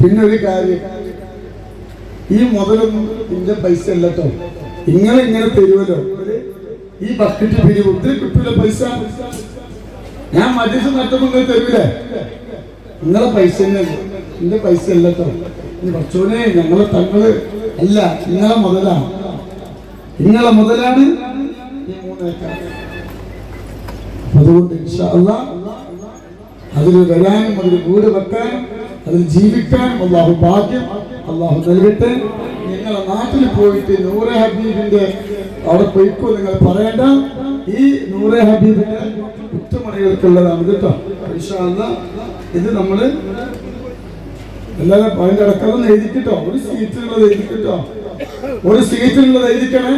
പിന്നെ ഒരു കാര്യം. ഈ മുതലൊന്നും ഇതിന്റെ പൈസ അല്ലട്ടോ ഇങ്ങനെ ഇങ്ങനെ തരുമല്ലോ ഈ ബക്കറ്റ് പിരിവ്. ഒത്തിരി കിട്ടൂല പൈസ. ഞാൻ മദ്യസ് നിങ്ങൾ തരൂലേ? നിങ്ങളെ പൈസ തന്നെ. എന്റെ പൈസ അല്ലട്ടോ കുറച്ചോനെ ഞങ്ങളെ തങ്ങൾ അല്ല നിങ്ങളെ മുതലാണ്. നിങ്ങളെ മുതലാണ് അതുകൊണ്ട് അതിൽ വരാനും അതിൽ വീട് വെക്കാനും അതിൽ ജീവിക്കാൻ അള്ളാഹു ഭാഗ്യം അള്ളാഹു നൽകട്ടെ. നിങ്ങളെ നാട്ടിൽ പോയിട്ട് നൂറെ ഹബീബിന്റെ അവിടെ പോയിക്കോ നിങ്ങൾ പറയേണ്ട. ഈ നൂറെ ഹബീബിന്റെ കുറ്റമണികൾക്കുള്ളതാണ് കേട്ടോ. അല്ലാ ഇത് നമ്മൾ എല്ലാവരും അതിന്റെ അടക്കം എഴുതിക്കിട്ടോ. ഒരു സീറ്റിലുള്ളത് എഴുതിക്കിട്ടോ. ഒരു സീറ്റിലുള്ളത് എഴുതിക്കണേ.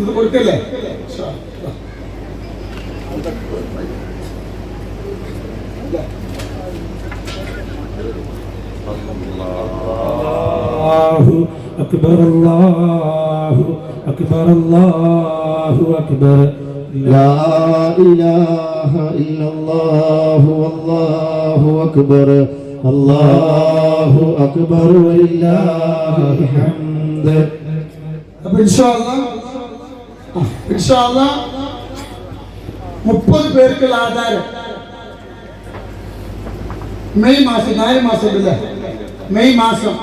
ഇത് കൊടുക്കല്ലേ ഇൻഷാ അല്ലാ. الله أكبر الله أكبر الله أكبر لا إله إلا الله والله أكبر الله أكبر ولله الحمد അപ്പൊ ഇൻഷാ അല്ലാ, ആ, ഇൻഷാ അല്ലാ, മുപ്പത് പേർക്കുള്ള ആധാരം മെയ് മാസം നാല് മാസം ഇല്ലേ മെയ് മാസം.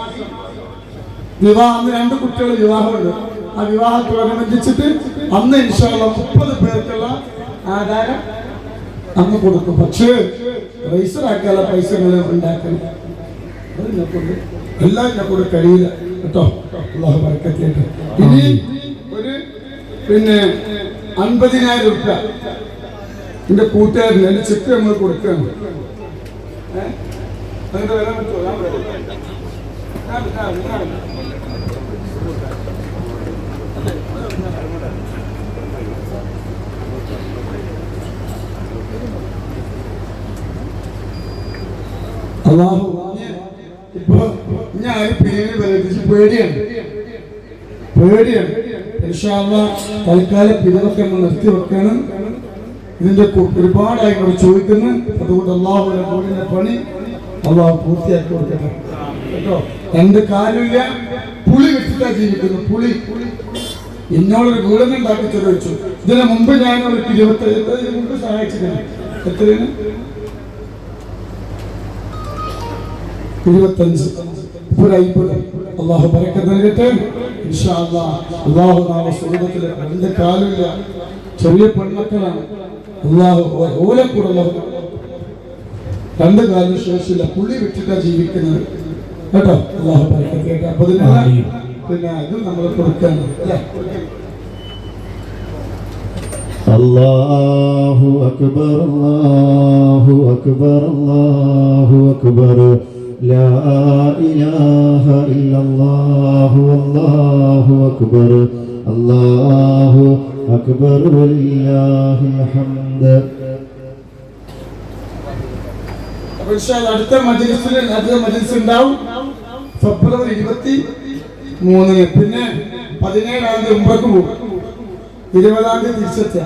വിവാഹം രണ്ട് കുട്ടികൾ വിവാഹമുണ്ട്. ആ വിവാഹത്തോടനുബന്ധിച്ചിട്ട് അന്ന് ഇൻഷാല്ല മുപ്പത് പേർക്കുള്ള ആധാരം അന്ന് കൊടുക്കും. പക്ഷേ പൈസ ആക്കാനുള്ള പൈസ ഉണ്ടാക്കണം അത് എല്ലാം എന്നെ കൂടെ കഴിയില്ല. കേട്ടോ? അള്ളാഹു ബർക്കത്തിയായിട്ട് ഇനി ഒരു പിന്നെ അൻപതിനായിരം രൂപ എന്റെ കൂട്ടുകാരൻ എന്റെ ചെക്ക് നമ്മൾ കൊടുക്കുകയാണ് ഏ? അതിന്റെ വില പറ്റുമോ? ഞാൻ. അള്ളാഹു ഇപ്പൊ ഞാൻ പേര് വരച്ച് പേടിയാണ് പേടിയാണ് തൽക്കാലം പിരിവൊക്കെ നമ്മൾ നിർത്തി വെക്കണം ഇതിന്റെ ഒരുപാടായി നമ്മൾ ചോദിക്കുന്നു അതുകൊണ്ട് കൂടിന്റെ പണി അള്ളാഹു പൂർത്തിയാക്കി കൊടുക്കട്ടെ. കേട്ടോ? എന്ത് കാര്യമില്ല. പുളി വെച്ചിട്ടാ ജീവിക്കുന്നു പുളി. എന്നോടൊരു വീടൊന്നും ഉണ്ടാക്കി ചോദിച്ചു. ഇതിനു മുമ്പ് ഞാൻ ഒരു ഇരുപത്തി ഇതിന് മുമ്പ് സഹായിച്ചിട്ടുണ്ട് എത്രയാണ്? ഇരുപത്തഞ്ച്. ഒരു അള്ളാഹു പരക്കം നൽകട്ടെ. അള്ളാഹു നാളെ സ്വർഗത്തിലെ രണ്ട് കാലില്ല ചെറിയ പെൺമക്കളാണ്. അള്ളാഹു ഓലെ രണ്ട് കാലിന് ശേഷമില്ല. പുള്ളി വിട്ടിട്ടാ ജീവിക്കുന്നത്. കേട്ടോ? അള്ളാഹു കേട്ടോ അപ്പൊ പിന്നെ അത് നമ്മൾ കൊടുക്കാൻ അല്ലാഹു അക്ബർ അല്ലാഹു അക്ബർ അല്ലാഹു അക്ബർ. ലാ ഇലാഹ ഇല്ലല്ലാഹു അല്ലാഹു അക്ബർ. അല്ലാഹു അക്ബർ വല്ലാഹി ഹംദ്. അടുത്ത മജ്ലിസിൽ അടുത്ത മജ്ലിസ് ഉണ്ടാവും. ഫെബ്രുവരി ഇരുപത്തി മൂന്നിന് പിന്നെ പതിനേഴാം തീയതി മുമ്പേക്ക് പോകും. ഇരുപതാം തീയതി തിരിച്ചെത്തുക.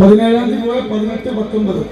പതിനേഴാം തീയതി പോയാൽ പതിനെട്ട് പത്തൊമ്പത്.